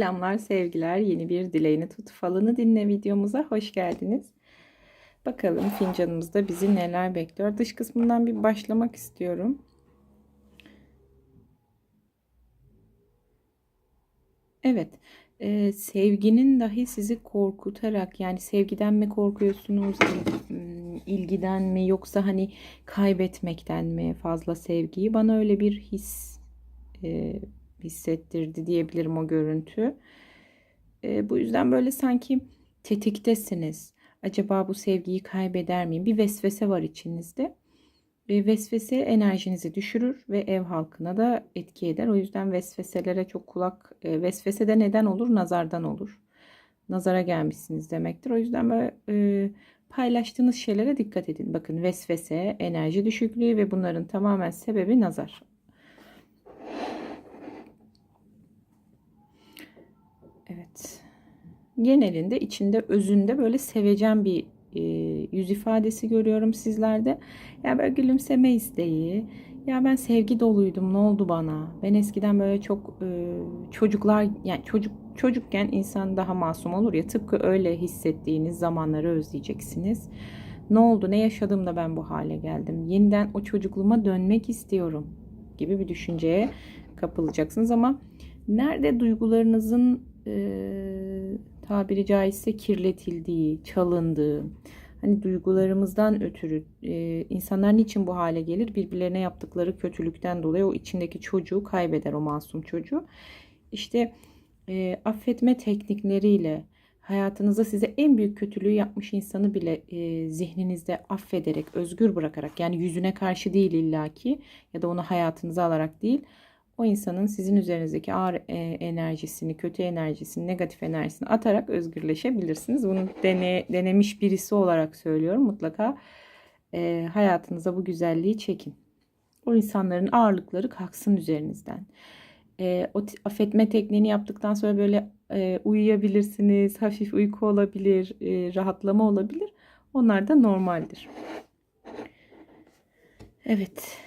Selamlar, sevgiler. Yeni bir dileğini tut falını dinle videomuza hoş geldiniz. Bakalım fincanımızda bizi neler bekliyor. Dış kısmından bir başlamak istiyorum. Evet, e, sevginin dahi sizi korkutarak yani sevgiden mi korkuyorsunuz, ilgiden mi yoksa hani kaybetmekten mi fazla sevgiyi? Bana öyle bir his e, hissettirdi diyebilirim o görüntü. E, bu yüzden böyle sanki tetiktesiniz. Acaba bu sevgiyi kaybeder miyim? Bir vesvese var içinizde. E, vesvese enerjinizi düşürür ve ev halkına da etki eder. O yüzden vesveselere çok kulak, e, vesvese de neden olur? Nazardan olur. Nazara gelmişsiniz demektir. O yüzden böyle e, paylaştığınız şeylere dikkat edin. Bakın vesvese, enerji düşüklüğü ve bunların tamamen sebebi nazar. Evet. Genelinde içinde özünde böyle sevecen bir e, yüz ifadesi görüyorum sizlerde. Ya böyle gülümseme isteği. Ya ben sevgi doluydum. Ne oldu bana? Ben eskiden böyle çok e, çocuklar yani çocuk çocukken insan daha masum olur ya tıpkı öyle hissettiğiniz zamanları özleyeceksiniz. Ne oldu? Ne yaşadım da ben bu hale geldim? Yeniden o çocukluğuma dönmek istiyorum gibi bir düşünceye kapılacaksınız ama nerede duygularınızın e, tabiri caizse kirletildiği, çalındığı, hani duygularımızdan ötürü e, insanlar niçin bu hale gelir? Birbirlerine yaptıkları kötülükten dolayı o içindeki çocuğu kaybeder o masum çocuğu. İşte e, affetme teknikleriyle hayatınızda size en büyük kötülüğü yapmış insanı bile e, zihninizde affederek, özgür bırakarak yani yüzüne karşı değil illaki ya da onu hayatınıza alarak değil o insanın sizin üzerinizdeki ağır e, enerjisini, kötü enerjisini, negatif enerjisini atarak özgürleşebilirsiniz. Bunu dene, denemiş birisi olarak söylüyorum. Mutlaka e, hayatınıza bu güzelliği çekin. O insanların ağırlıkları kalksın üzerinizden. E, o affetme tekniğini yaptıktan sonra böyle e, uyuyabilirsiniz. Hafif uyku olabilir, e, rahatlama olabilir. Onlar da normaldir. Evet.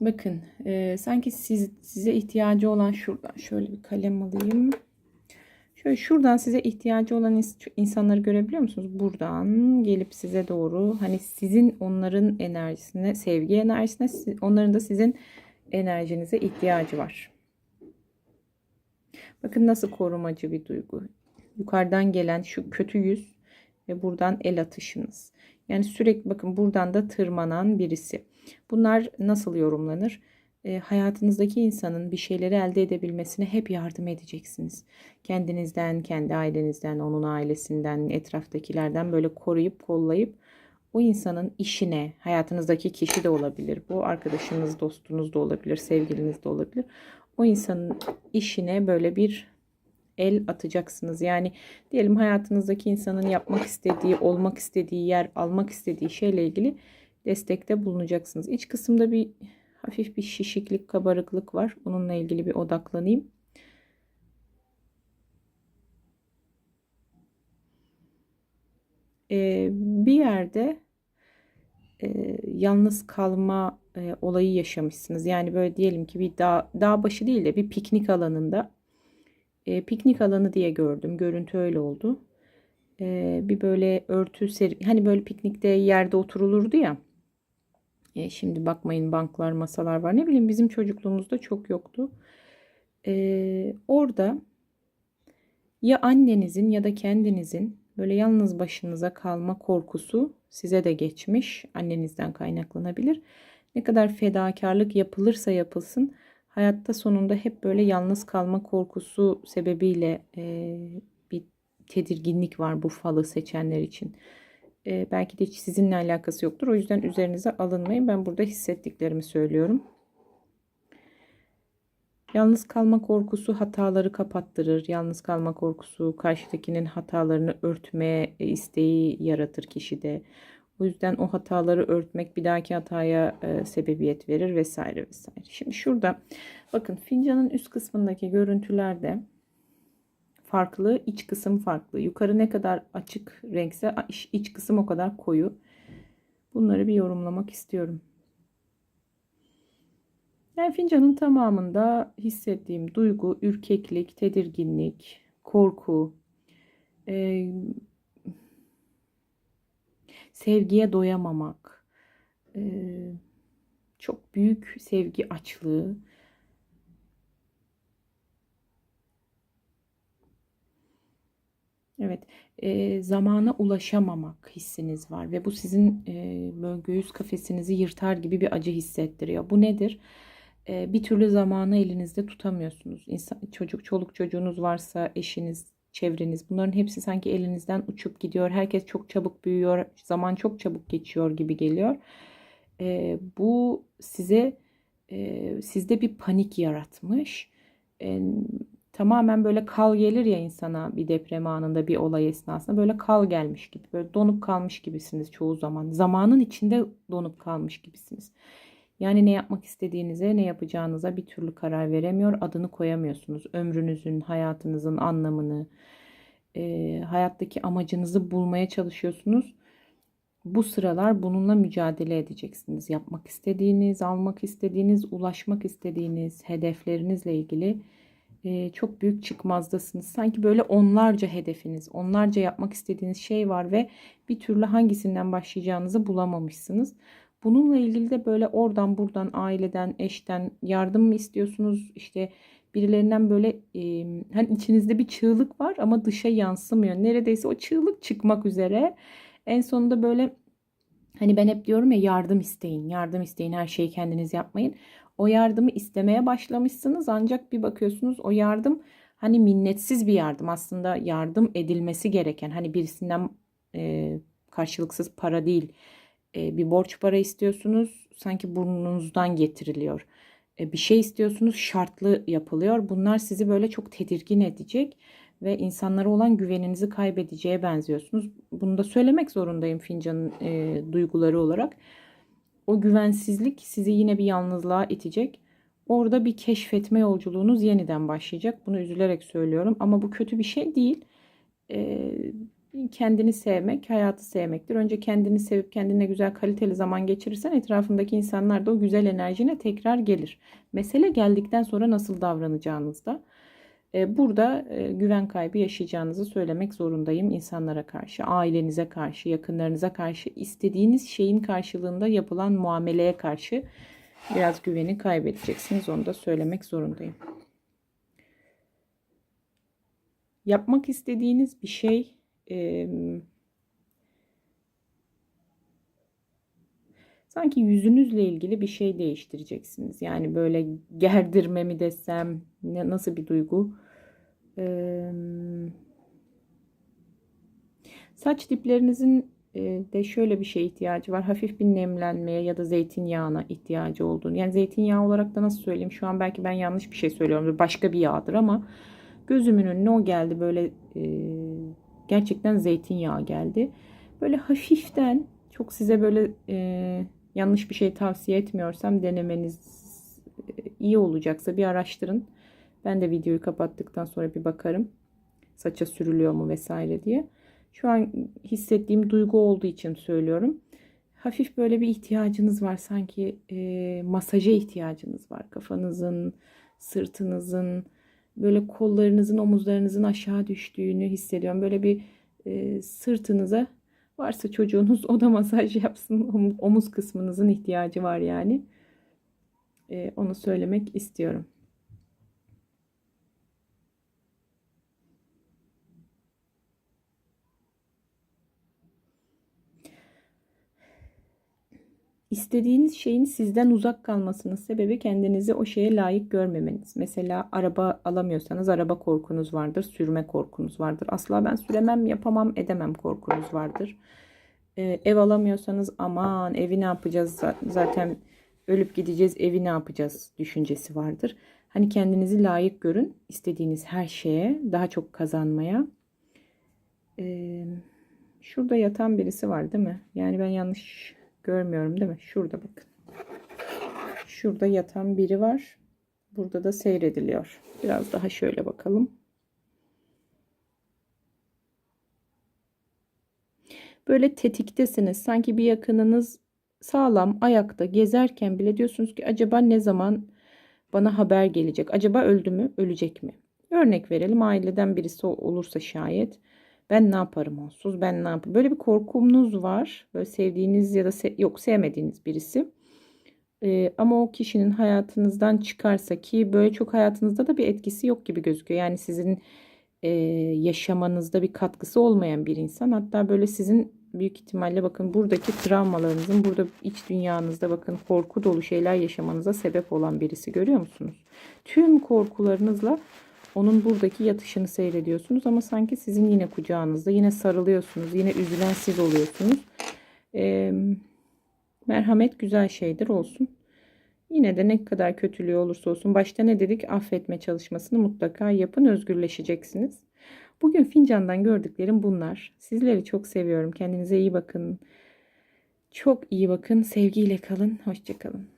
Bakın e, sanki siz, size ihtiyacı olan şuradan şöyle bir kalem alayım. Şöyle şuradan size ihtiyacı olan insanları görebiliyor musunuz? Buradan gelip size doğru hani sizin onların enerjisine, sevgi enerjisine, onların da sizin enerjinize ihtiyacı var. Bakın nasıl korumacı bir duygu. Yukarıdan gelen şu kötü yüz ve buradan el atışınız. Yani sürekli bakın buradan da tırmanan birisi. Bunlar nasıl yorumlanır? E, hayatınızdaki insanın bir şeyleri elde edebilmesine hep yardım edeceksiniz. Kendinizden, kendi ailenizden, onun ailesinden, etraftakilerden böyle koruyup kollayıp o insanın işine, hayatınızdaki kişi de olabilir. Bu arkadaşınız, dostunuz da olabilir, sevgiliniz de olabilir. O insanın işine böyle bir el atacaksınız. Yani diyelim hayatınızdaki insanın yapmak istediği, olmak istediği yer, almak istediği şeyle ilgili destekte bulunacaksınız. İç kısımda bir hafif bir şişiklik, kabarıklık var. Onunla ilgili bir odaklanayım. Ee, bir yerde e, yalnız kalma e, olayı yaşamışsınız. Yani böyle diyelim ki bir dağ, dağ başı değil de bir piknik alanında e, piknik alanı diye gördüm. Görüntü öyle oldu. E, bir böyle örtü seri hani böyle piknikte yerde oturulurdu ya. E, şimdi bakmayın banklar masalar var. Ne bileyim bizim çocukluğumuzda çok yoktu. E, orada ya annenizin ya da kendinizin böyle yalnız başınıza kalma korkusu size de geçmiş. Annenizden kaynaklanabilir. Ne kadar fedakarlık yapılırsa yapılsın hayatta sonunda hep böyle yalnız kalma korkusu sebebiyle e, bir tedirginlik var bu falı seçenler için. E, belki de hiç sizinle alakası yoktur. O yüzden üzerinize alınmayın. Ben burada hissettiklerimi söylüyorum. Yalnız kalma korkusu hataları kapattırır. Yalnız kalma korkusu karşıdakinin hatalarını örtmeye isteği yaratır kişide. O yüzden o hataları örtmek bir dahaki hataya e, sebebiyet verir vesaire vesaire. Şimdi şurada bakın fincanın üst kısmındaki görüntülerde farklı, iç kısım farklı. Yukarı ne kadar açık renkse iç, kısım o kadar koyu. Bunları bir yorumlamak istiyorum. Yani fincanın tamamında hissettiğim duygu, ürkeklik, tedirginlik, korku, e, sevgiye doyamamak, e, çok büyük sevgi açlığı, Evet, e, zamana ulaşamamak hissiniz var ve bu sizin e, böyle göğüs kafesinizi yırtar gibi bir acı hissettiriyor. Bu nedir? E, bir türlü zamanı elinizde tutamıyorsunuz. İnsan, çocuk, çoluk çocuğunuz varsa eşiniz, çevreniz bunların hepsi sanki elinizden uçup gidiyor. Herkes çok çabuk büyüyor, zaman çok çabuk geçiyor gibi geliyor. E, bu size e, sizde bir panik yaratmış. E, tamamen böyle kal gelir ya insana bir deprem anında bir olay esnasında böyle kal gelmiş gibi böyle donup kalmış gibisiniz çoğu zaman. Zamanın içinde donup kalmış gibisiniz. Yani ne yapmak istediğinize ne yapacağınıza bir türlü karar veremiyor adını koyamıyorsunuz. Ömrünüzün hayatınızın anlamını e, hayattaki amacınızı bulmaya çalışıyorsunuz. Bu sıralar bununla mücadele edeceksiniz. Yapmak istediğiniz, almak istediğiniz, ulaşmak istediğiniz hedeflerinizle ilgili e, çok büyük çıkmazdasınız. Sanki böyle onlarca hedefiniz, onlarca yapmak istediğiniz şey var ve bir türlü hangisinden başlayacağınızı bulamamışsınız. Bununla ilgili de böyle oradan buradan aileden, eşten yardım mı istiyorsunuz? İşte birilerinden böyle e, hani içinizde bir çığlık var ama dışa yansımıyor. Neredeyse o çığlık çıkmak üzere. En sonunda böyle hani ben hep diyorum ya yardım isteyin, yardım isteyin, her şeyi kendiniz yapmayın o yardımı istemeye başlamışsınız. Ancak bir bakıyorsunuz o yardım hani minnetsiz bir yardım aslında. Yardım edilmesi gereken hani birisinden e, karşılıksız para değil. E, bir borç para istiyorsunuz sanki burnunuzdan getiriliyor. E, bir şey istiyorsunuz şartlı yapılıyor. Bunlar sizi böyle çok tedirgin edecek ve insanlara olan güveninizi kaybedeceğe benziyorsunuz. Bunu da söylemek zorundayım fincanın e, duyguları olarak o güvensizlik sizi yine bir yalnızlığa itecek. Orada bir keşfetme yolculuğunuz yeniden başlayacak. Bunu üzülerek söylüyorum ama bu kötü bir şey değil. Ee, kendini sevmek, hayatı sevmektir. Önce kendini sevip kendine güzel kaliteli zaman geçirirsen etrafındaki insanlar da o güzel enerjine tekrar gelir. Mesele geldikten sonra nasıl davranacağınızda. E, burada e, güven kaybı yaşayacağınızı söylemek zorundayım insanlara karşı, ailenize karşı, yakınlarınıza karşı, istediğiniz şeyin karşılığında yapılan muameleye karşı biraz güveni kaybedeceksiniz. Onu da söylemek zorundayım. Yapmak istediğiniz bir şey sanki yüzünüzle ilgili bir şey değiştireceksiniz. Yani böyle gerdirme mi desem ne, nasıl bir duygu? Ee, saç diplerinizin de şöyle bir şey ihtiyacı var. Hafif bir nemlenmeye ya da zeytinyağına ihtiyacı olduğunu. Yani zeytinyağı olarak da nasıl söyleyeyim? Şu an belki ben yanlış bir şey söylüyorum. Başka bir yağdır ama gözümün önüne o geldi. Böyle e, gerçekten zeytinyağı geldi. Böyle hafiften çok size böyle e, yanlış bir şey tavsiye etmiyorsam denemeniz e, iyi olacaksa bir araştırın. Ben de videoyu kapattıktan sonra bir bakarım. Saça sürülüyor mu vesaire diye. Şu an hissettiğim duygu olduğu için söylüyorum. Hafif böyle bir ihtiyacınız var. Sanki e, masaja ihtiyacınız var. Kafanızın, sırtınızın, böyle kollarınızın, omuzlarınızın aşağı düştüğünü hissediyorum. Böyle bir e, sırtınıza Varsa çocuğunuz o da masaj yapsın. Omuz kısmınızın ihtiyacı var yani. Ee, onu söylemek istiyorum. İstediğiniz şeyin sizden uzak kalmasının sebebi kendinizi o şeye layık görmemeniz. Mesela araba alamıyorsanız araba korkunuz vardır, sürme korkunuz vardır. Asla ben süremem, yapamam, edemem korkunuz vardır. Ee, ev alamıyorsanız aman evi ne yapacağız zaten ölüp gideceğiz evi ne yapacağız düşüncesi vardır. Hani kendinizi layık görün istediğiniz her şeye daha çok kazanmaya. Ee, şurada yatan birisi var değil mi? Yani ben yanlış Görmüyorum değil mi? Şurada bakın. Şurada yatan biri var. Burada da seyrediliyor. Biraz daha şöyle bakalım. Böyle tetiktesiniz. Sanki bir yakınınız sağlam ayakta gezerken bile diyorsunuz ki acaba ne zaman bana haber gelecek. Acaba öldü mü, ölecek mi? Örnek verelim aileden birisi olursa şayet ben ne yaparım onsuz? Ben ne yaparım böyle bir korkunuz var. Böyle sevdiğiniz ya da se- yok sevmediğiniz birisi. Ee, ama o kişinin hayatınızdan çıkarsa ki böyle çok hayatınızda da bir etkisi yok gibi gözüküyor. Yani sizin e, yaşamanızda bir katkısı olmayan bir insan. Hatta böyle sizin büyük ihtimalle bakın buradaki travmalarınızın burada iç dünyanızda bakın korku dolu şeyler yaşamanıza sebep olan birisi. Görüyor musunuz? Tüm korkularınızla onun buradaki yatışını seyrediyorsunuz ama sanki sizin yine kucağınızda yine sarılıyorsunuz yine üzülen siz oluyorsunuz. Ee, merhamet güzel şeydir olsun. Yine de ne kadar kötülüğü olursa olsun başta ne dedik affetme çalışmasını mutlaka yapın özgürleşeceksiniz. Bugün fincandan gördüklerim bunlar. Sizleri çok seviyorum. Kendinize iyi bakın. Çok iyi bakın. Sevgiyle kalın. Hoşçakalın.